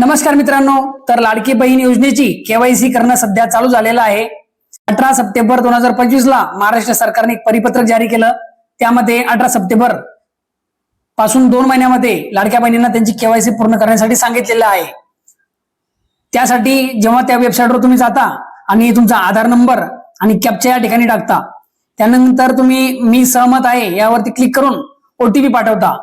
नमस्कार मित्रांनो तर लाडकी बहीण योजनेची केवायसी करणं सध्या चालू झालेलं आहे. अठरा सप्टेंबर दोन हजार पंचवीस ला महाराष्ट्र सरकारने एक परिपत्रक जारी केलं. त्यामध्ये अठरा सप्टेंबरपासून दोन महिन्यामध्ये लाडक्या बहिणींना त्यांची केवायसी पूर्ण करण्यासाठी सांगितलेलं आहे. त्यासाठी जेव्हा त्या वेबसाईटवर तुम्ही जाता आणि तुमचा आधार नंबर आणि कॅपच्या या ठिकाणी टाकता त्यानंतर तुम्ही मी सहमत आहे यावरती क्लिक करून ओटीपी पाठवता.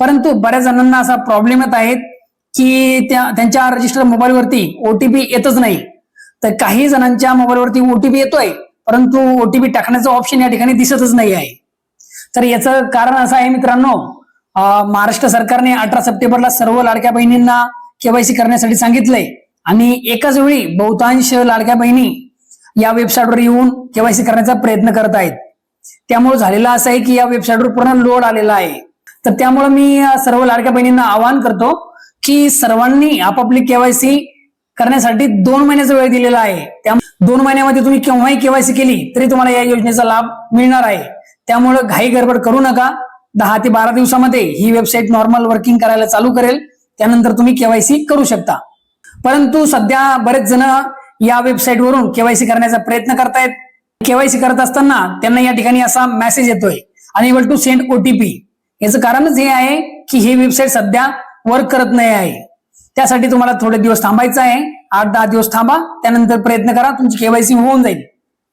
परंतु बऱ्याच जणांना असा प्रॉब्लेम येत आहेत की त्या त्यांच्या रजिस्टर मोबाईलवरती ओटीपी येतच नाही. तर काही जणांच्या मोबाईलवरती ओटीपी येतोय परंतु ओटीपी टाकण्याचं ऑप्शन या ठिकाणी दिसतच नाही आहे. तर याचं कारण असं आहे मित्रांनो महाराष्ट्र सरकारने अठरा सप्टेंबरला सर्व लाडक्या बहिणींना केवायसी करण्यासाठी सांगितलंय. आणि एकाच वेळी बहुतांश लाडक्या बहिणी या वेबसाईटवर येऊन केवायसी करण्याचा प्रयत्न करत आहेत. त्यामुळे झालेलं असं आहे की या वेबसाईटवर पूर्ण लोड आलेला आहे. तर त्यामुळे मी सर्व लाडक्या बहिणींना आवाहन करतो की सर्वांनी आपापली केवायसी करण्यासाठी दोन महिन्याचा वेळ दिलेला आहे. त्या दोन महिन्यामध्ये तुम्ही केव्हाही केवायसी केली तरी तुम्हाला या योजनेचा लाभ मिळणार आहे. त्यामुळे घाई गडबड करू नका. दहा ते बारा दिवसामध्ये ही वेबसाईट नॉर्मल वर्किंग करायला चालू करेल. त्यानंतर तुम्ही केवायसी करू शकता. परंतु सध्या बरेच जण या वेबसाईट वरून केवायसी करण्याचा प्रयत्न करतायत. केवायसी करत असताना त्यांना या ठिकाणी असा मेसेज येतोय. अनेबल टू सेंड ओटीपी याचं कारणच हे आहे की ही वेबसाईट सध्या वर्क करत नाही आहे. त्यासाठी तुम्हाला थोडे दिवस थांबायचं आहे. आठ दहा दिवस थांबा. त्यानंतर प्रयत्न करा तुमची केवायसी होऊन जाईल.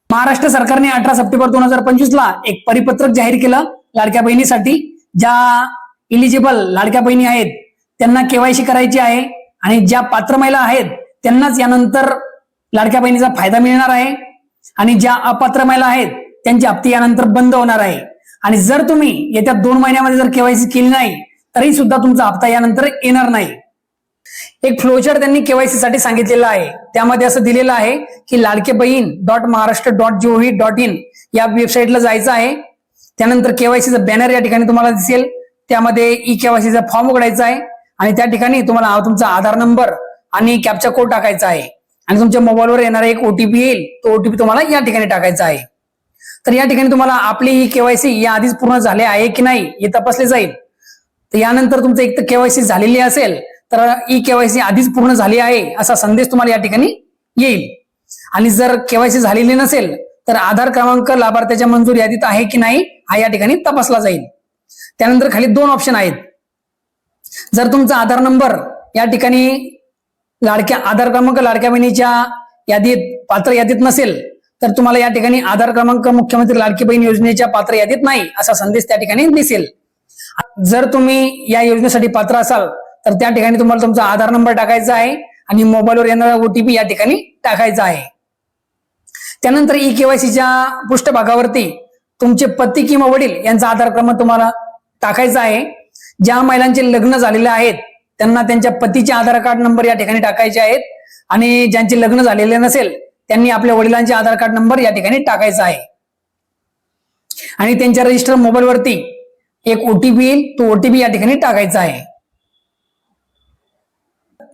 महाराष्ट्र सरकारने अठरा सप्टेंबर दोन हजार पंचवीस ला एक परिपत्रक जाहीर केलं लाडक्या बहिणीसाठी ज्या इलिजिबल लाडक्या बहिणी आहेत त्यांना केवायसी करायची आहे आणि ज्या पात्र महिला आहेत त्यांनाच यानंतर लाडक्या बहिणीचा फायदा मिळणार आहे. आणि ज्या अपात्र महिला आहेत त्यांची हप्ते यानंतर बंद होणार आहे. आणि जर तुम्ही येत्या दोन महिन्यामध्ये जर केवायसी केली नाही तरी सुद्धा तुमचा हप्ता यानंतर येणार नाही. एक फ्लोचर त्यांनी केवायसी साठी सांगितलेलं आहे. त्यामध्ये असं दिलेलं आहे की Ladke Bahin dot Maharashtra dot GOV dot in या वेबसाईटला जायचं आहे. त्यानंतर केवायसीचा बॅनर या ठिकाणी तुम्हाला दिसेल. त्यामध्ये ई केवायसीचा फॉर्म उघडायचा आहे. आणि त्या ठिकाणी तुम्हाला तुमचा आधार नंबर आणि कॅपचा कोड टाकायचा आहे. आणि तुमच्या मोबाईलवर येणारा एक ओटीपी येईल. तो ओटीपी तुम्हाला या ठिकाणी टाकायचा आहे. तर या ठिकाणी तुम्हाला आपली ही केवायसी या आधीच पूर्ण झाले आहे की नाही हे तपासले जाईल. तर यानंतर तुमचं एक तर केवायसी झालेली असेल तर ई केवायसी आधीच पूर्ण झाली आहे असा संदेश तुम्हाला या ठिकाणी येईल. आणि जर केवायसी झालेली नसेल तर आधार क्रमांक लाभार्थ्याच्या मंजूर यादीत आहे की नाही हा या ठिकाणी तपासला जाईल. त्यानंतर खाली दोन ऑप्शन आहेत. जर तुमचा आधार नंबर या ठिकाणी लाडक्या आधार क्रमांक लाडक्या बहिणीच्या यादीत पात्र यादीत नसेल तर तुम्हाला या ठिकाणी आधार क्रमांक मुख्यमंत्री लाडकी बहीण योजनेच्या पात्र यादीत नाही असा संदेश त्या ठिकाणी दिसेल. जर तुम्ही या योजनेसाठी पात्र असाल तर त्या ठिकाणी तुम्हाला तुमचा आधार नंबर टाकायचा आहे आणि मोबाईलवर येणारा ओटीपी या ठिकाणी टाकायचा आहे. त्यानंतर ई केवायसीच्या पृष्ठभागावरती तुमचे पती किंवा वडील यांचा आधार क्रमांक तुम्हाला टाकायचा आहे. ज्या महिलांचे लग्न झालेले आहेत त्यांना त्यांच्या पतीचे आधार कार्ड नंबर या ठिकाणी टाकायचे आहेत आणि ज्यांचे लग्न झालेले नसेल त्यांनी आपल्या वडिलांचे आधार कार्ड नंबर या ठिकाणी टाकायचा आहे. आणि त्यांच्या रजिस्टर मोबाईलवरती एक ओटीपी येईल तो ओटीपी या ठिकाणी टाकायचा आहे.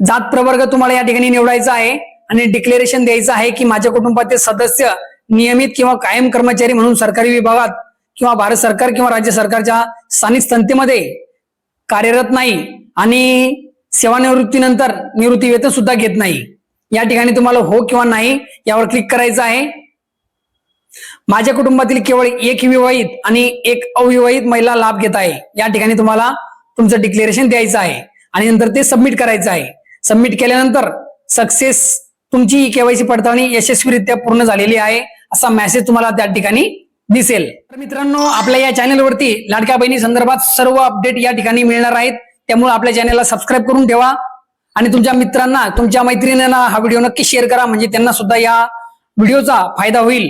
जात प्रवर्ग तुम्हाला या ठिकाणी निवडायचा आहे आणि डिक्लेरेशन द्यायचं आहे की माझ्या कुटुंबातील सदस्य नियमित किंवा कायम कर्मचारी म्हणून सरकारी विभागात किंवा भारत सरकार किंवा राज्य सरकारच्या स्थानिक संस्थेमध्ये कार्यरत नाही आणि सेवानिवृत्तीनंतर निवृत्ती वेतन सुद्धा घेत नाही. या ठिकाणी तुम्हाला हो किंवा नाही यावर क्लिक करायचं आहे. माझ्या कुटुंबातील केवळ एक विवाहित आणि एक अविवाहित महिला लाभ घेत आहे. या ठिकाणी तुम्हाला तुमचं डिक्लेरेशन द्यायचं आहे. आणि नंतर ते सबमिट करायचं आहे. सबमिट केल्यानंतर सक्सेस तुमची केवायसी पडताळणी यशस्वीरित्या पूर्ण झालेली आहे असा मेसेज तुम्हाला त्या ठिकाणी दिसेल. तर मित्रांनो आपल्या या चॅनलवरती लाडक्या बहिणी संदर्भात सर्व अपडेट या ठिकाणी मिळणार आहेत. त्यामुळे आपल्या चॅनलला सबस्क्राईब करून ठेवा. आणि तुमच्या मित्रांना तुमच्या मैत्रिणींना हा व्हिडिओ नक्की शेअर करा. म्हणजे त्यांना सुद्धा या व्हिडिओचा फायदा होईल.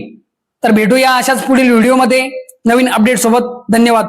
तर भेटूया अशाच पुढील व्हिडिओमध्ये नवीन अपडेट सोबत. धन्यवाद.